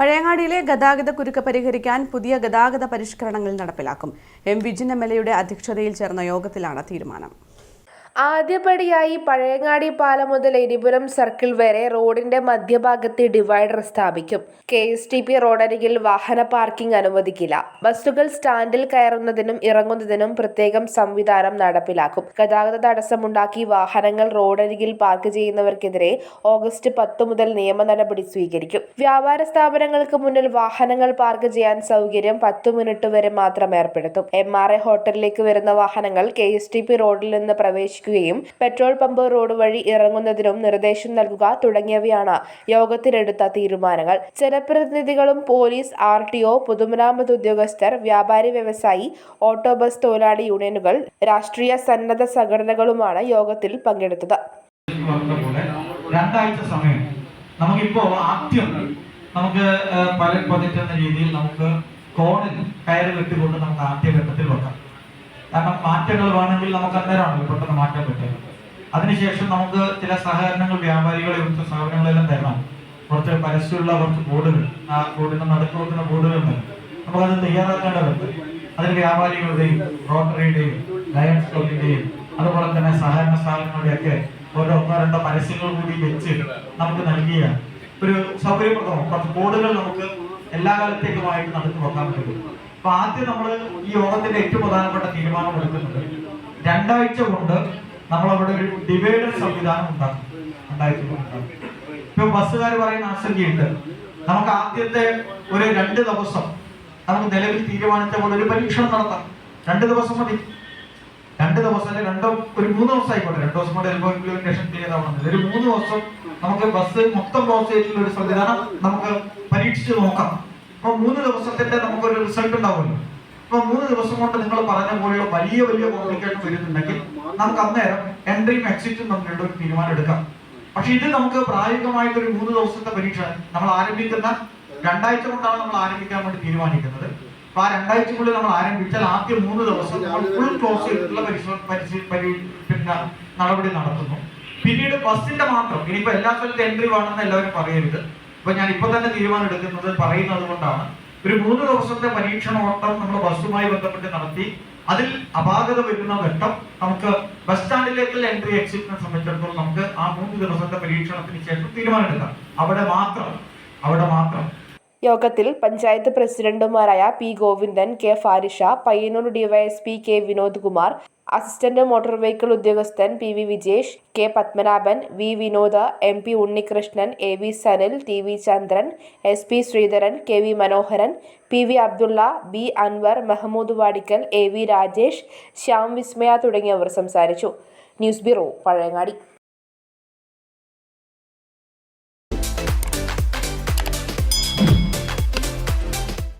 പഴയങ്ങാടിയിലെ ഗതാഗത കുരുക്ക് പരിഹരിക്കാൻ പുതിയ ഗതാഗത പരിഷ്കരണങ്ങൾ നടപ്പിലാക്കും. എം വിജിൻ എം എൽ എയുടെ അധ്യക്ഷതയിൽ ചേർന്ന യോഗത്തിലാണ് തീരുമാനം. ആദ്യപടിയായി പഴയങ്ങാടി പാലം മുതൽ എരിപുരം സർക്കിൾ വരെ റോഡിന്റെ മധ്യഭാഗത്ത് ഡിവൈഡർ സ്ഥാപിക്കും. കെ എസ് ടി പി റോഡരികിൽ വാഹന പാർക്കിംഗ് അനുവദിക്കില്ല. ബസ്സുകൾ സ്റ്റാൻഡിൽ കയറുന്നതിനും ഇറങ്ങുന്നതിനും പ്രത്യേകം സംവിധാനം നടപ്പിലാക്കും. ഗതാഗത തടസ്സമുണ്ടാക്കി വാഹനങ്ങൾ റോഡരികിൽ പാർക്ക് ചെയ്യുന്നവർക്കെതിരെ ഓഗസ്റ്റ് പത്ത് മുതൽ നിയമ നടപടി സ്വീകരിക്കും. വ്യാപാര സ്ഥാപനങ്ങൾക്ക് മുന്നിൽ വാഹനങ്ങൾ പാർക്ക് ചെയ്യാൻ സൗകര്യം പത്ത് മിനിറ്റ് വരെ മാത്രം ഏർപ്പെടുത്തും. എം ആർ എ ഹോട്ടലിലേക്ക് വരുന്ന വാഹനങ്ങൾ കെ എസ് ടി പി റോഡിൽ നിന്ന് പ്രവേശിക്കുകയും പെട്രോൾ പമ്പ് റോഡ് വഴി ഇറങ്ങുന്നതിനും നിർദ്ദേശം നൽകുക തുടങ്ങിയവയാണ് യോഗത്തിലെടുത്ത തീരുമാനങ്ങൾ. ജനപ്രതിനിധികളും പോലീസ് ആർ ടി ഒ പൊതുമരാമത്ത് ഉദ്യോഗസ്ഥർ വ്യാപാരി വ്യവസായി ഓട്ടോ ബസ് തൊഴിലാളി യൂണിയനുകൾ രാഷ്ട്രീയ സന്നദ്ധ സംഘടനകളുമാണ് യോഗത്തിൽ പങ്കെടുത്തത്. സമയം. നമുക്കിപ്പോ ആദ്യം നമുക്ക് പല പ്രൊജക്ട് എന്ന രീതിയിൽ നമുക്ക് കോണിൽ കയറ് വെട്ടിക്കൊണ്ട് നമുക്ക് ആദ്യ കാരണം മാറ്റങ്ങൾ വേണമെങ്കിൽ നമുക്ക് അന്നേരമാണ് പെട്ടെന്ന് മാറ്റാൻ പറ്റുക. അതിനുശേഷം നമുക്ക് ചില സഹകരണങ്ങൾ വ്യാപാരികളെ കുറിച്ച് സ്ഥാപനങ്ങളെല്ലാം തരണം. കുറച്ച് പരസ്യമുള്ള കുറച്ച് ബോർഡുകൾ. ആ ബോർഡിന് നടുക്ക് വെക്കുന്ന ബോർഡുകൾ ഉണ്ട് നമുക്കത് തയ്യാറാക്കേണ്ടതുണ്ട്. അതിൽ വ്യാപാരികളുടെയും റോട്ടറിയുടെയും ലയൺസ് ക്ലബിന്റെയും അതുപോലെ തന്നെ സഹകരണ സ്ഥാപനങ്ങളുടെയൊക്കെ ഓരോ ഒന്നോ രണ്ടോ പരസ്യങ്ങൾ കൂടി വെച്ച് നമുക്ക് നൽകിയ ഒരു സൗകര്യപ്രദമാണ്. കുറച്ച് ബോർഡുകൾ നമുക്ക് എല്ലാ കാലത്തേക്കുമായിട്ട് നമുക്ക് നോക്കാൻ പറ്റും. അപ്പൊ ആദ്യം നമ്മൾ ഈ യോഗത്തിന്റെ ഏറ്റവും പ്രധാനപ്പെട്ട തീരുമാനം എടുക്കുന്നുണ്ട് രണ്ടാഴ്ച കൊണ്ട് നമ്മൾ അവിടെ ഒരു ഡിവൈഡർ സംവിധാനം ഉണ്ടാക്കും രണ്ടാഴ്ച കൊണ്ട് ഇപ്പൊ ബസ്സുകാർ പറയുന്ന ആശങ്കയുണ്ട്. നമുക്ക് ആദ്യത്തെ ഒരു രണ്ട് ദിവസം നമുക്ക് നിലവിൽ തീരുമാനിച്ച പോലെ ഒരു പരീക്ഷണം നടത്താം. രണ്ട് ദിവസം മതി. രണ്ട് ദിവസം രണ്ടോ ഒരു മൂന്ന് ദിവസം ആയിക്കോട്ടെ. രണ്ട് ദിവസം കൊണ്ട് ചിലപ്പോൾ ഇംപ്ലിമെന്റേഷൻ ചെയ്താവണമെന്നില്ല ഒരു മൂന്ന് ദിവസം നമുക്ക് ബസ് മൊത്തം ചെയ്തിട്ടുള്ള ഒരു സംവിധാനം നമുക്ക് പരീക്ഷിച്ച് നോക്കാം. അപ്പൊ മൂന്ന് ദിവസത്തിന്റെ നമുക്കൊരു റിസൾട്ട് ഉണ്ടാവുമല്ലോ. അപ്പൊ മൂന്ന് ദിവസം കൊണ്ട് നിങ്ങൾ പറഞ്ഞ പോലെയുള്ള വലിയ വലിയ കോംപ്ലിക്കേഷൻ വരുന്നുണ്ടെങ്കിൽ നമുക്ക് അന്നേരം എൻട്രിയും എക്സിറ്റും തമ്മിലുള്ള ഒരു തീരുമാനം എടുക്കാം. പക്ഷെ ഇത് നമുക്ക് പ്രായോഗികമായിട്ട് ഒരു മൂന്ന് ദിവസത്തെ പരീക്ഷ നമ്മൾ ആരംഭിക്കുന്ന രണ്ടാഴ്ച കൊണ്ടാണ് നമ്മൾ ആരംഭിക്കാൻ വേണ്ടി തീരുമാനിക്കുന്നത്. അപ്പൊ ആ രണ്ടാഴ്ചക്കുള്ളിൽ നമ്മൾ ആരംഭിച്ചാൽ ആദ്യ മൂന്ന് ദിവസം നമ്മൾ ഫുൾ ക്ലോസ് ചെയ്തിട്ടുള്ള പരിശോധന നടപടി നടത്തുന്നു. പിന്നീട് ബസ്സിന്റെ മാത്രം. ഇനിയിപ്പോ എല്ലാ സ്ഥലത്തും എൻട്രി വേണമെന്ന് എല്ലാവരും പറയരുത്. ഇപ്പൊ ഞാൻ ഇപ്പൊ തന്നെ തീരുമാനം എടുക്കുന്നത് പറയുന്നത് കൊണ്ടാണ്. ഒരു മൂന്ന് ദിവസത്തെ പരീക്ഷണോട്ടം നമ്മൾ ബസ്സുമായി ബന്ധപ്പെട്ട് നടത്തി. അതിൽ അപാകത വരുന്ന ഘട്ടം നമുക്ക് ബസ് സ്റ്റാൻഡിലേക്കുള്ള എൻട്രി എക്സിറ്റിനെ സംബന്ധിച്ചിടത്തോളം നമുക്ക് ആ മൂന്ന് ദിവസത്തെ പരീക്ഷണത്തിന് ശേഷം തീരുമാനമെടുക്കാം അവിടെ മാത്രം. അവിടെ മാത്രം. യോഗത്തിൽ പഞ്ചായത്ത് പ്രസിഡന്റുമാരായ P Govindan K Farisha Payyanur DYSP K Vinod Kumar assistant motor vehicle ഉദ്യോഗസ്ഥൻ P V Vijesh K Padmanabhan V Vinoda M P Unnikrishnan A V Sanil T V Chandran S P Sreedharan K V Manoharan P V Abdulla B Anvar Mehmood Vadikkal A V Rajesh Shyam Vismaya തുടങ്ങിയവർ സംസാരിച്ചു. News bureau Pazhayangadi.